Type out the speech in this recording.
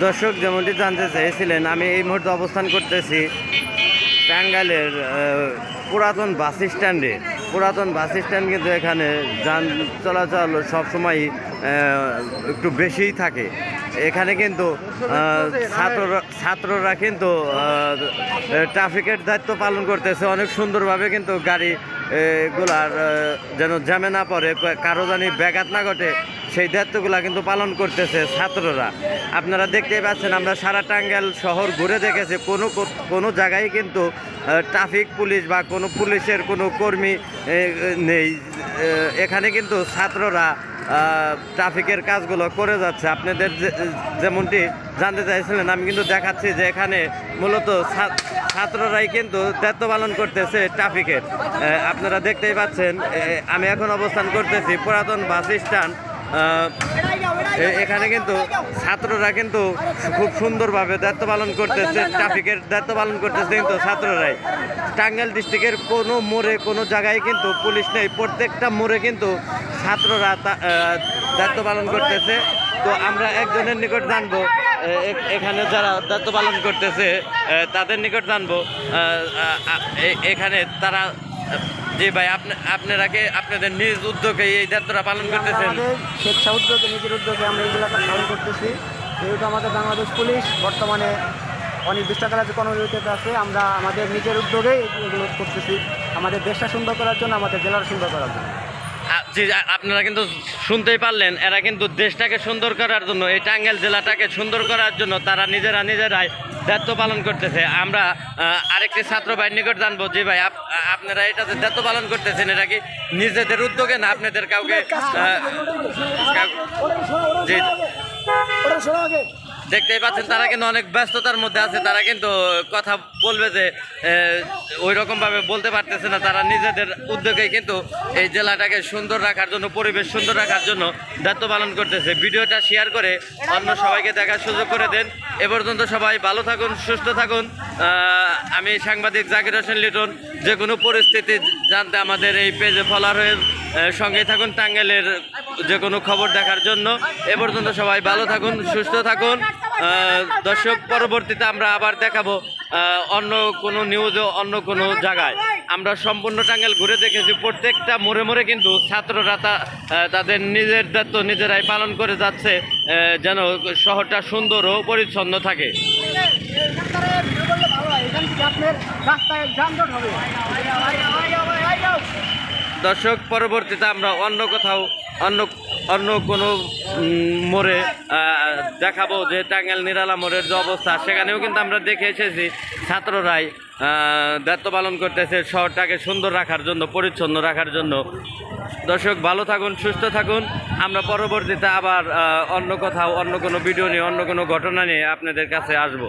দর্শক যেমনটি জানতে চেয়েছিলেন, আমি এই মুহূর্তে অবস্থান করতেছি টাঙ্গাইলের পুরাতন বাস স্ট্যান্ডে। পুরাতন বাস স্ট্যান্ড কিন্তু এখানে যান চলাচল সবসময় একটু বেশিই থাকে। এখানে কিন্তু ছাত্ররা ছাত্ররা কিন্তু ট্রাফিকের দায়িত্ব পালন করতেছে। অনেক সুন্দরভাবে কিন্তু গাড়ি গুলার যেন জ্যামে না পড়ে কারও জানি ব্যাঘাত না ঘটে সেই দায়িত্বগুলো কিন্তু পালন করতেছে ছাত্ররা। আপনারা দেখতেই পাচ্ছেন, আমরা সারা টাঙ্গাইল শহর ঘুরে দেখেছি, কোনো কোনো জায়গায় কিন্তু ট্রাফিক পুলিশ বা কোনো পুলিশের কোনো কর্মী নেই। এখানে কিন্তু ছাত্ররা ট্রাফিকের কাজগুলো করে যাচ্ছে। আপনাদের যেমনটি জানতে চাইছিলেন, আমি কিন্তু দেখাচ্ছি যে এখানে মূলত ছাত্ররাই কিন্তু দায়িত্ব পালন করতেছে ট্রাফিকের। আপনারা দেখতেই পাচ্ছেন আমি এখন অবস্থান করতেছি পুরাতন বাস স্ট্যান্ড এখানে কিন্তু ছাত্ররা কিন্তু খুব সুন্দরভাবে দায়িত্ব পালন করতেছে, ট্রাফিকের দায়িত্ব পালন করতেছে কিন্তু ছাত্ররাই। টাঙ্গাইল ডিস্ট্রিক্টের কোনো মোড়ে, কোনো জায়গায় কিন্তু পুলিশ নেই। প্রত্যেকটা মোড়ে কিন্তু ছাত্ররা দায়িত্ব পালন করতেছে। তো আমরা একজনের নিকট জানব এখানে যারা দায়িত্ব পালন করতেছে তাদের নিকট জানব এখানে তারা জি ভাই আপনি আপনারা কি আপনাদের নিজ উদ্যোগে এই দায়িত্বটা পালন করতেছেন? স্বেচ্ছা উদ্যোগে নিজের উদ্যোগে আমরা এইগুলো পালন করতেছি। যেহেতু আমাদের বাংলাদেশ পুলিশ বর্তমানে অনির্দিষ্টকালের যে কর্মবিরতিতে আছে আমরা আমাদের নিজের উদ্যোগেই এগুলো করতেছি। আমাদের দেশটা সুন্দর করার জন্য আমাদের জেলার সুন্দর করার জন্য। জি আপনারা কিন্তু শুনতেই পারলেন এরা কিন্তু দেশটাকে সুন্দর করার জন্য এই টাঙ্গাইল জেলাটাকে সুন্দর করার জন্য তারা নিজেরা নিজেরাই দায়িত্ব পালন করতেছে। আমরা আরেকটি ছাত্র ভাইয়ের নিকট জানব যে ভাই আপনারা এটা যে দায়িত্ব পালন করতেছেন এটা কি নিজেদের উদ্যোগে না আপনাদের কাউকে জি। দেখতেই পাচ্ছেন তারা কিন্তু অনেক ব্যস্ততার মধ্যে আছে তারা কিন্তু কথা বলবে যে ওই রকমভাবে বলতে পারতেছে না তারা নিজেদের উদ্যোগে কিন্তু এই জেলাটাকে সুন্দর রাখার জন্য পরিবেশ সুন্দর রাখার জন্য দায়িত্ব পালন করতেছে। ভিডিওটা শেয়ার করে অন্য সবাইকে দেখার সুযোগ করে দেন। এ পর্যন্ত সবাই ভালো থাকুন সুস্থ থাকুন। আমি সাংবাদিক জাকির হোসেন লিটন যে কোনো পরিস্থিতি জানতে আমাদের এই পেজে ফলোয়ার হয়ে আহ, সঙ্গেই থাকুন টাঙ্গাইলের যে কোনো খবর দেখার জন্য। এ পর্যন্ত সবাই ভালো থাকুন সুস্থ থাকুন। দর্শক, পরবর্তীতে আমরা আবার দেখাবো অন্য কোনো নিউজে অন্য কোনো জায়গায়। আমরা সম্পূর্ণ টাঙ্গেল ঘুরে দেখেছি, প্রত্যেকটা মোড়ে মোড়ে কিন্তু ছাত্ররা তাদের নিজের দায়িত্ব নিজেরাই পালন করে যাচ্ছে যেন শহরটা সুন্দর ও পরিচ্ছন্ন থাকে। দর্শক, পরবর্তীতে আমরা অন্য কোথাও, অন্য অন্য কোনো মোড়ে দেখাবো যে টাঙ্গাইল নিরালা মোড়ের যে অবস্থা, সেখানেও কিন্তু আমরা দেখে এসেছি ছাত্ররাই দায়িত্ব পালন করতেছে শহরটাকে সুন্দর রাখার জন্য, পরিচ্ছন্ন রাখার জন্য। দর্শক, ভালো থাকুন, সুস্থ থাকুন। আমরা পরবর্তীতে আবার অন্য কোথাও, অন্য কোনো ভিডিও নিয়ে, অন্য কোনো ঘটনা নিয়ে আপনাদের কাছে আসব।